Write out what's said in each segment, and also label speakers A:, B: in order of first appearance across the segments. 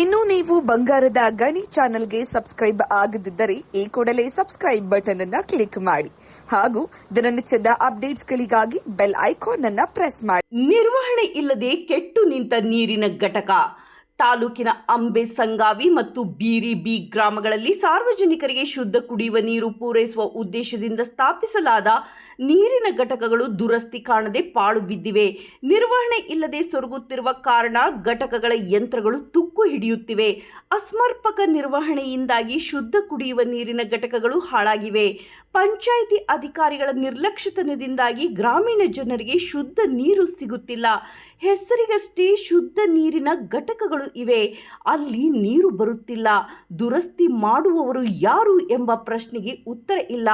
A: ಇನ್ನು ನೀವು ಬಂಗಾರದ ಗಣಿ ಚಾನೆಲ್ಗೆ ಸಬ್ಸ್ಕ್ರೈಬ್ ಆಗದಿದ್ದರೆ ಈ ಕೂಡಲೇ ಸಬ್ಸ್ಕ್ರೈಬ್ ಬಟನ್ ಅನ್ನ ಕ್ಲಿಕ್ ಮಾಡಿ. ಹಾಗೂ ದಿನನಿತ್ಯದ ಅಪ್ಡೇಟ್ಸ್ಗಳಿಗಾಗಿ ಬೆಲ್ ಐಕಾನ್ ಅನ್ನ ಪ್ರೆಸ್ ಮಾಡಿ.
B: ನಿರ್ವಹಣೆ ಇಲ್ಲದೆ ಕೆಟ್ಟು ನಿಂತ ನೀರಿನ ಘಟಕ. ತಾಲೂಕಿನ ಅಂಬೆ ಸಂಗಾವಿ ಮತ್ತು ಬೀರಿ ಬಿ ಗ್ರಾಮಗಳಲ್ಲಿ ಸಾರ್ವಜನಿಕರಿಗೆ ಶುದ್ಧ ಕುಡಿಯುವ ನೀರು ಪೂರೈಸುವ ಉದ್ದೇಶದಿಂದ ಸ್ಥಾಪಿಸಲಾದ ನೀರಿನ ಘಟಕಗಳು ದುರಸ್ತಿ ಕಾಣದೆ ಪಾಳು ಬಿದ್ದಿವೆ. ನಿರ್ವಹಣೆ ಇಲ್ಲದೆ ಸೊರಗುತ್ತಿರುವ ಕಾರಣ ಘಟಕಗಳ ಯಂತ್ರಗಳು ತುಕ್ಕು ಹಿಡಿಯುತ್ತಿವೆ. ಅಸಮರ್ಪಕ ನಿರ್ವಹಣೆಯಿಂದಾಗಿ ಶುದ್ಧ ಕುಡಿಯುವ ನೀರಿನ ಘಟಕಗಳು ಹಾಳಾಗಿವೆ. ಪಂಚಾಯಿತಿ ಅಧಿಕಾರಿಗಳ ನಿರ್ಲಕ್ಷ್ಯತನದಿಂದಾಗಿ ಗ್ರಾಮೀಣ ಜನರಿಗೆ ಶುದ್ಧ ನೀರು ಸಿಗುತ್ತಿಲ್ಲ. ಹೆಸರಿಗಷ್ಟೇ ಶುದ್ಧ ನೀರಿನ ಘಟಕಗಳು ಇವೆ. ಅಲ್ಲಿ ನೀರು ಬರುತ್ತಿಲ್ಲ. ದುರಸ್ತಿ ಮಾಡುವವರು ಯಾರು ಎಂಬ ಪ್ರಶ್ನೆಗೆ ಉತ್ತರ ಇಲ್ಲ.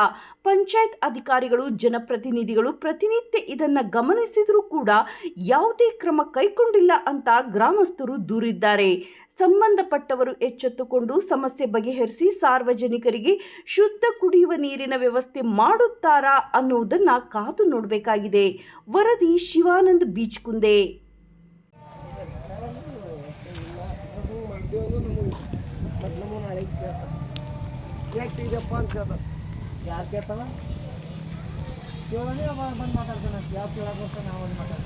B: ಪಂಚಾಯತ್ ಅಧಿಕಾರಿಗಳು, ಜನಪ್ರತಿನಿಧಿಗಳು ಪ್ರತಿನಿತ್ಯ ಇದನ್ನು ಗಮನಿಸಿದರೂ ಕೂಡ ಯಾವುದೇ ಕ್ರಮ ಕೈಗೊಂಡಿಲ್ಲ ಅಂತ ಗ್ರಾಮಸ್ಥರು ದೂರಿದ್ದಾರೆ. ಸಂಬಂಧಪಟ್ಟವರು ಎಚ್ಚೆತ್ತುಕೊಂಡು ಸಮಸ್ಯೆ ಬಗೆಹರಿಸಿ ಸಾರ್ವಜನಿಕರಿಗೆ ಶುದ್ಧ ಕುಡಿಯುವ ನೀರಿನ ವ್ಯವಸ್ಥೆ ಮಾಡುತ್ತಾರಾ ಅನ್ನುವುದನ್ನು ಕಾದು ನೋಡಬೇಕಾಗಿದೆ. ವರದಿ ಶಿವಾನಂದ್
C: ಬೀಚ್ಕುಂದೆ. ಯಾಕೆ ಯಾರು ಕೇಳ್ತಾನ? ಕೇಳೋದೇ ಬಂದು ಮಾತಾಡ್ತಾನೆ. ಯಾವ ನಾವು ಮಾತಾಡ್ತಾನೆ.